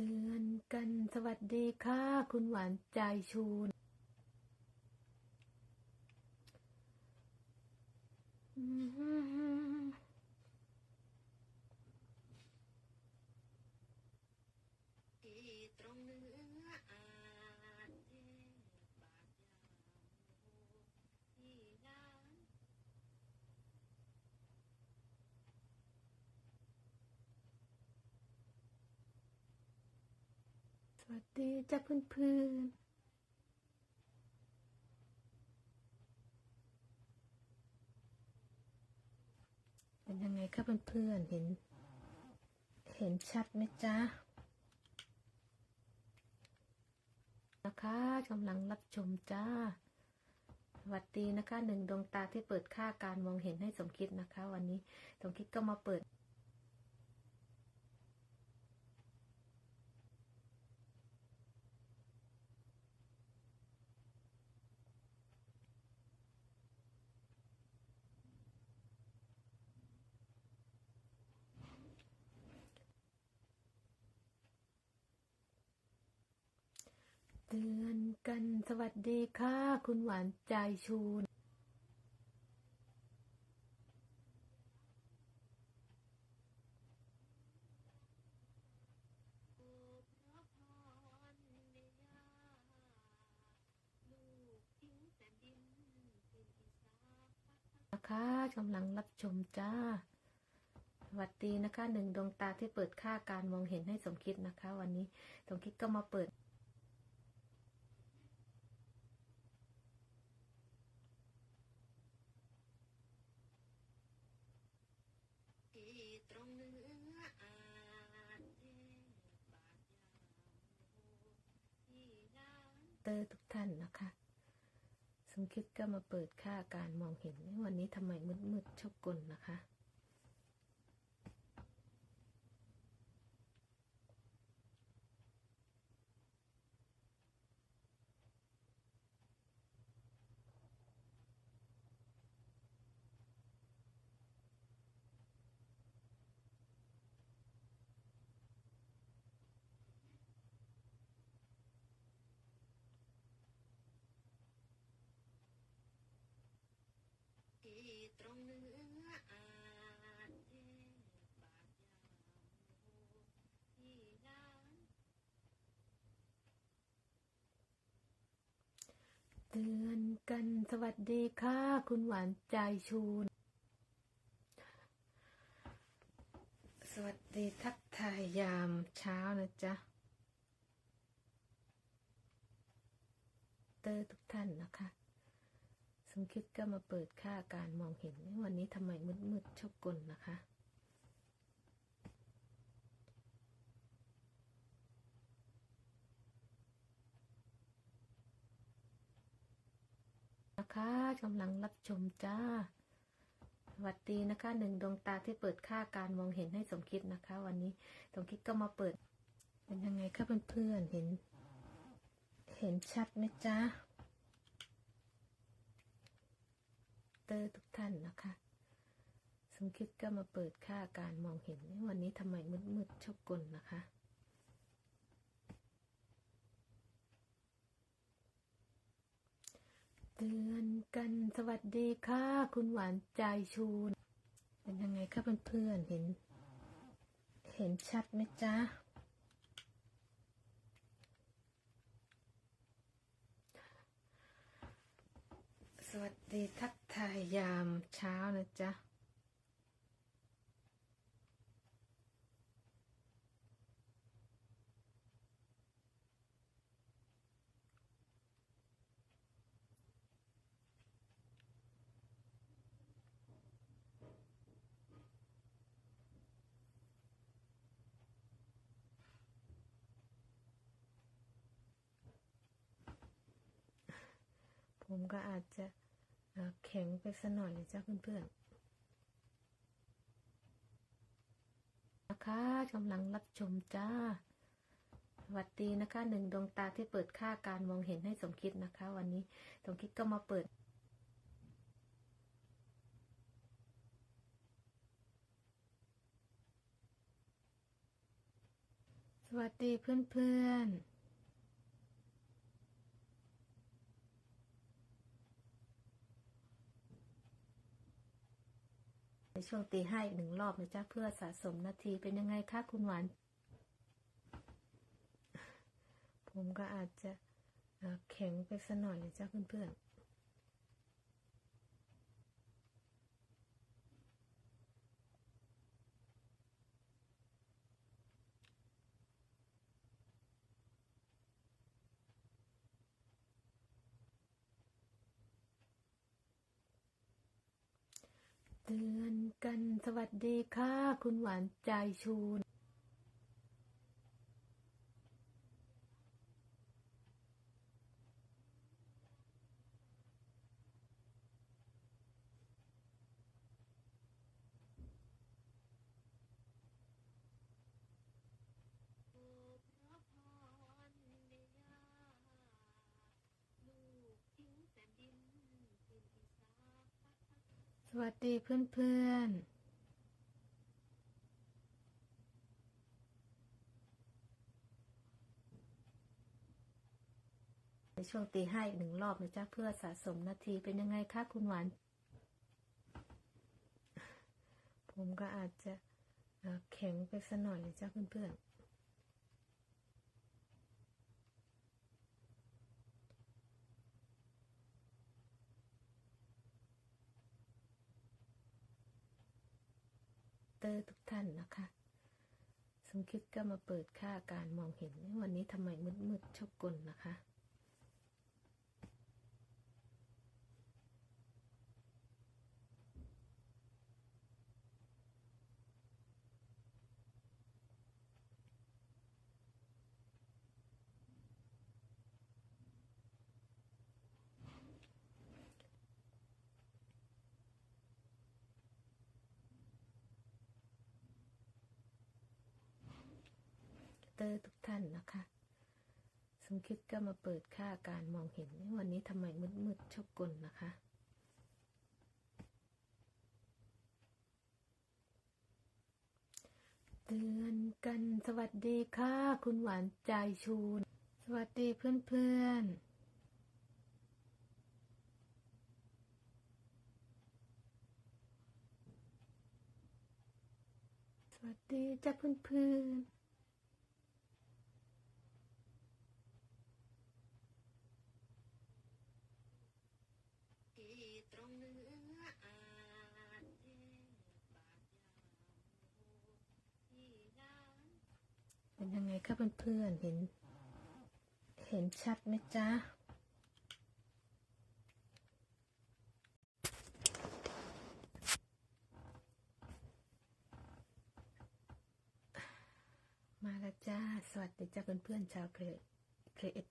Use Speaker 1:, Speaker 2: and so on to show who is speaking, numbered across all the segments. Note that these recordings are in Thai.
Speaker 1: เตือนกันสวัสดีค่ะ คุณหวานใจชูนอืม
Speaker 2: ที่ตรงเนื้ออาจเทบาดยามที่น้
Speaker 1: ส วัสดีจ้าเพื่อนๆเป็นยังไงคะเพื่อนๆเห็น เห็นชัดไหมจ๊ะนะคะกำลังรับชมจ้าสวัสดีนะคะหนึ่งดวงตาที่เปิดค่าการมองเห็นให้สมคิดนะคะ วันนี้สมคิดก็มาเปิด เตือนกันสวัสดีค่ะ คุณหวานใจชูน
Speaker 2: นเป็นอีสาน
Speaker 1: นะคะกำลังรับชมจ้า สวัสดีนะคะหนึ่งดวงตาที่เปิดค่าการมองเห็นให้สมคิดนะคะ วันนี้สมคิดก็มาเปิด
Speaker 2: ที่ตรงเนื้ออาจเทบาดยามที่น้ำ
Speaker 1: เตอร์ทุกท่านนะคะ สมคิดก็มาเปิดค่าการมองเห็น วันนี้ทำไมมืดๆชอบกลนะคะ
Speaker 2: ที่ ตรงเนื้ออาจเทบาดยามที่น้ำ
Speaker 1: เตือนกันสวัสดีค่ะ คุณหวานใจชูน สวัสดีทักทายยามเช้านะจ๊ะ เตอร์ทุกท่านนะคะ สมคิดก็มาเปิดค่าการมองเห็นวันนี้ทำไมมืดๆชอบกลนะคะนะคะกำลังรับชมจ้าสวัสดีนะคะหนึ่งดวงตาที่เปิดค่าการมองเห็นให้สมคิดนะคะ วันนี้สมคิดก็มาเปิด เป็นยังไงคะเพื่อนๆเห็น เห็นชัดไหมจ๊ะ เตอร์ทุกท่านนะคะ สมคิดก็มาเปิดค่าการมองเห็น วันนี้ทำไมมืดๆชอบกลนะคะเตือนกันสวัสดีค่ะ คุณหวานใจชูน เป็นยังไงคะเพื่อนๆเห็น เห็นชัดไหมจ๊ะ สวัสดีทักทายยามเช้านะจ๊ะ ผมก็อาจจะแข็งไปสักหน่อยเลยจ้าเพื่อนๆนะคะกำลังรับชมจ้าสวัสดีนะคะหนึ่งดวงตาที่เปิดค่าการมองเห็นให้สมคิดนะคะ วันนี้สมคิดก็มาเปิดสวัสดีเพื่อนๆ ในช่วงตีห้าอีกหนึ่งรอบนะจ๊ะเพื่อสะสมนาทีเป็นยังไงคะคุณหวาน ผมก็อาจจะแข็งไปสักหน่อยนะจ๊ะเพื่อนๆ เตือนกันสวัสดีค่ะ คุณหวานใจชูน
Speaker 2: โอ้พระพรเดียลูกทิ้งแต่ดินพื้นที่สา
Speaker 1: สวัสดีเพื่อนๆในช่วงตีห้าอีกหนึ่งรอบนะจ๊ะเพื่อสะสมนาทีเป็นยังไงคะคุณหวาน ผมก็อาจจะแข็งไปสักหน่อยนะจ๊ะเพื่อนๆ อร์ทุกท่านนะคะ สมคิดก็มาเปิดค่าการมองเห็น วันนี้ทำไมมืดๆชอบกลนะคะ เตอร์ทุกท่านนะคะ สมคิดก็มาเปิดค่าการมองเห็น วันนี้ทำไมมืดๆชอบกลนะคะเตือนกันสวัสดีค่ะ คุณหวานใจชูน สวัสดีเพื่อนๆสวัสดีจ้าเพื่อนๆ
Speaker 2: ที่ตรงเนื้ออาจเทบาดยามที่ร้าน
Speaker 1: เป็นยังไง คะเพื่อนๆเห็น เห็นชัดไหมจ๊ะมาแล้วจ้า สวัสดีจ้าเพื่อนๆชาวเครเครเอท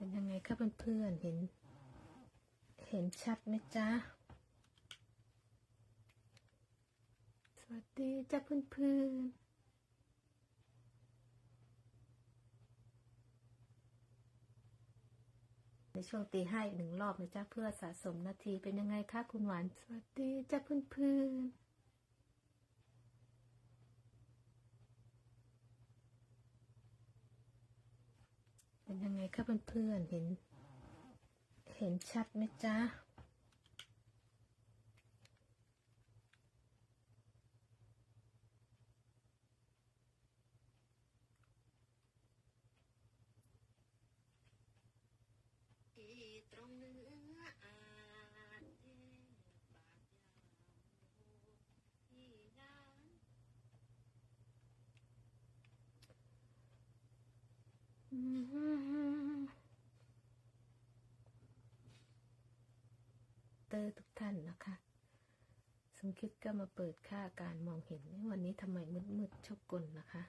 Speaker 1: เป็นยังไงคะเพื่อนๆเห็น เห็นชัดไหมจ๊ะ สวัสดีจ้าเพื่อนๆในช่วงตีห้าอีกหนึ่งรอบนะจ๊ะเพื่อสะสมนาทีเป็นยังไงคะคุณหวาน สวัสดีจ้าเพื่อนๆ เป็นยังไงคะเพื่อนๆเห็น เห็นชัดไหมจ๊ะ
Speaker 2: ที่ตรงเนื้ออาจเทบาดยามที่ร้าน
Speaker 1: เตอร์ทุกท่านนะคะ สมคิดก็มาเปิดค่าการมองเห็น วันนี้ทำไมมืดๆชอบกลนะคะ